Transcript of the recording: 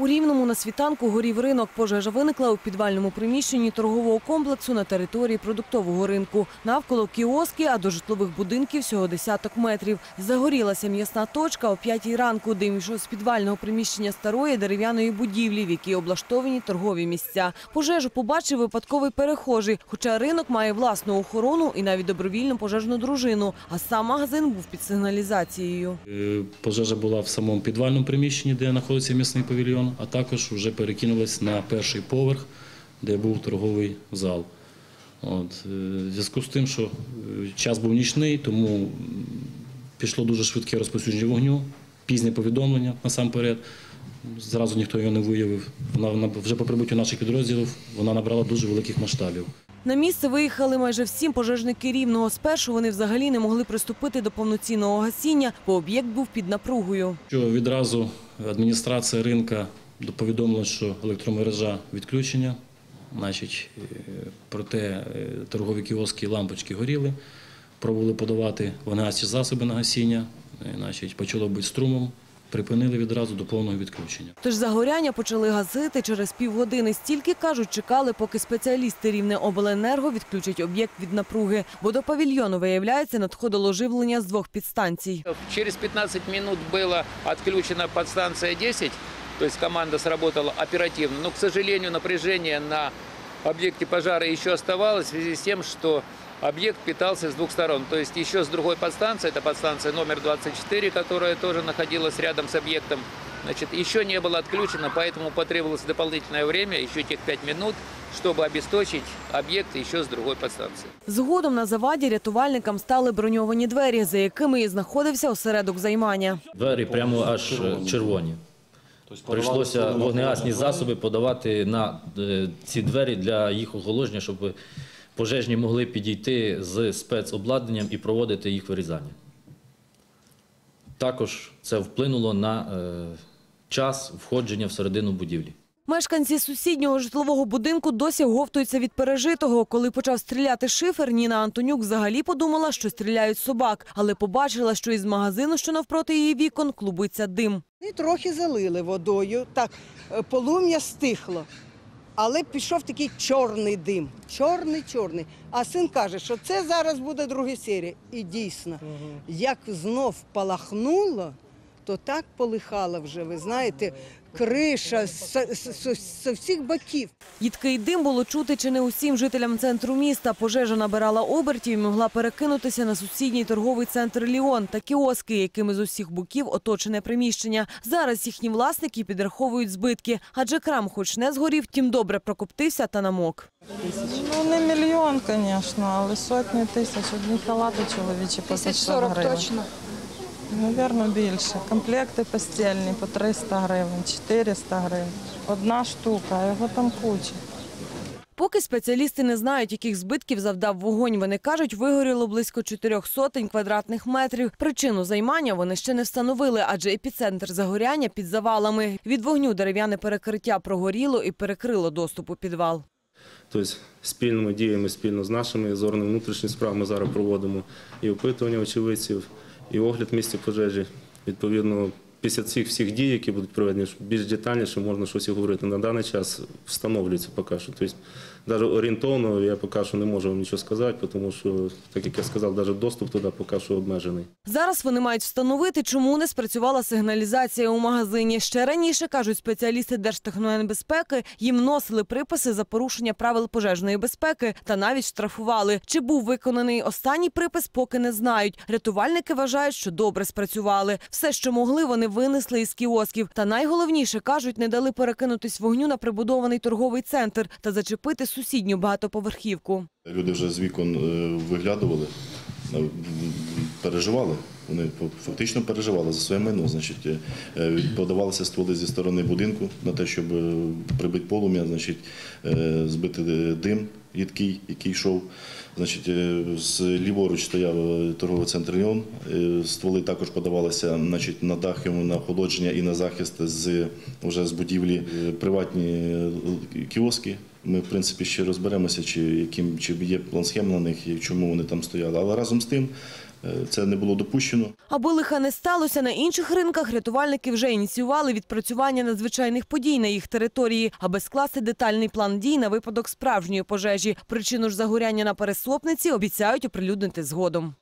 У Рівному на світанку горів ринок. Пожежа виникла у підвальному приміщенні торгового комплексу на території продуктового ринку. Навколо кіоски, а до житлових будинків всього десяток метрів. Загорілася м'ясна точка о п'ятій ранку. Дим йшов з підвального приміщення старої дерев'яної будівлі, в якій облаштовані торгові місця. Пожежу побачив випадковий перехожий, хоча ринок має власну охорону і навіть добровільну пожежну дружину. А сам магазин був під сигналізацією. Е, Пожежа була в самому підвальному приміщенні, де знаходиться м'ясний павільйон, а також вже перекинулась на перший поверх, де був торговий зал. От. е, В зв'язку з тим, що е, час був нічний, тому пішло дуже швидке розповсюдження вогню, пізнє повідомлення насамперед. Зразу ніхто його не виявив. Вона, вже по прибуттю наших підрозділів вона набрала дуже великих масштабів. На місце виїхали майже всі пожежники Рівного. Спершу вони взагалі не могли приступити до повноцінного гасіння, бо об'єкт був під напругою. Відразу адміністрація ринка повідомила, що електромережа відключення, значить, е, проте е, торгові кіоски і лампочки горіли, пробували подавати вогнегасні засоби на гасіння, е, значить, почало бути струмом, припинили відразу до повного відключення. Тож загоряння почали гасити через півгодини. Стільки, кажуть, чекали, поки спеціалісти Рівне обленерго відключать об'єкт від напруги. Бо до павільйону, виявляється, надходило живлення з двох підстанцій. Через 15 минут была отключена подстанция 10, то есть команда сработала оперативно. Но, к сожалению, напряжение на объекте пожара еще оставалось в связи с тем, что объект питался с двух сторон. То есть еще с другой подстанции, это подстанция номер 24, которая тоже находилась рядом с объектом, значит, еще не было отключено, поэтому потребовалось дополнительное время, еще тех 5 минут, чтобы обесточить объект еще с другой подстанции. Згодом на заваді рятувальникам стали броньовані двері, за якими і знаходився осередок займання. Двері прямо аж е, червоні. Прийшлося вогнегасні засоби подавати на е, ці двері для їх оголошення, щоб пожежні могли підійти з спецобладнанням і проводити їх вирізання. Також це вплинуло на е, час входження всередину будівлі. Мешканці сусіднього житлового будинку досі говтуються від пережитого. Коли почав стріляти шифер, Ніна Антонюк взагалі подумала, що стріляють собак, але побачила, що із магазину, що навпроти її вікон, клубиться дим. І трохи залили водою. Так, е, полум'я стихло. Але пішов такий чорний дим. Чорний, чорний. А син каже, що це зараз буде друга серія. І дійсно, як знов палахнуло, то так полихало вже, ви знаєте, криша з, з всіх боків. Їдкий дим було чути чи не усім жителям центру міста. Пожежа набирала обертів і могла перекинутися на сусідній торговий центр Ліон та кіоски, якими з усіх боків оточене приміщення. Зараз їхні власники підраховують збитки, адже крам хоч не згорів, тім добре прокоптився та намок. Ну, не мільйон, звісно, але сотні тисяч. Одні халати чоловічі по 500 гривень. точно. Навірно, більше. Комплекти постільні по 300 гривень, 400 гривень. Одна штука, а його там куча. Поки спеціалісти не знають, яких збитків завдав вогонь, вони кажуть, вигоріло близько чотирьох сотень квадратних метрів. Причину займання вони ще не встановили, адже епіцентр загоряння під завалами. Від вогню дерев'яне перекриття прогоріло і перекрило доступ у підвал. Тобто спільними діями, спільно з нашими з органами внутрішніх справ ми зараз проводимо і опитування очевидців, і огляд місця пожежі. Відповідно, після цих всіх дій, які будуть проведені, більш детальніше можна щось і говорити. На даний час встановлюється поки що. Тобто, навіть орієнтовно я поки що не можу вам нічого сказати, тому що, так як я сказав, навіть доступ туди поки що обмежений. Зараз вони мають встановити, чому не спрацювала сигналізація у магазині. Ще раніше, кажуть спеціалісти Держтехногенбезпеки, їм носили приписи за порушення правил пожежної безпеки та навіть штрафували. Чи був виконаний останній припис, поки не знають. Рятувальники вважають, що добре спрацювали. Все, що могли, вони винесли із кіосків. Та найголовніше, кажуть, не дали перекинутись вогню на прибудований торговий центр та зачепити сусідню багатоповерхівку. Люди вже з вікон е, виглядували, е, переживали. Вони фактично переживали за своє майно. Значить, е, подавалися стволи зі сторони будинку на те, щоб прибити полум'я, значить, збити дим їдкий, який йшов. Значить, з ліворуч стояв торговий центр Ліон. Стволи також подавалися значить, на дах йому на охолодження і на захист з вже з будівлі приватні кіоски. Ми, в принципі, ще розберемося, чи яким чи є план схем на них і чому вони там стояли. Але разом з тим е, це не було допущено. Аби лиха не сталося, на інших ринках рятувальники вже ініціювали відпрацювання надзвичайних подій на їх території, аби скласти детальний план дій на випадок справжньої пожежі. Причину ж загоряння на пересопниці обіцяють оприлюднити згодом.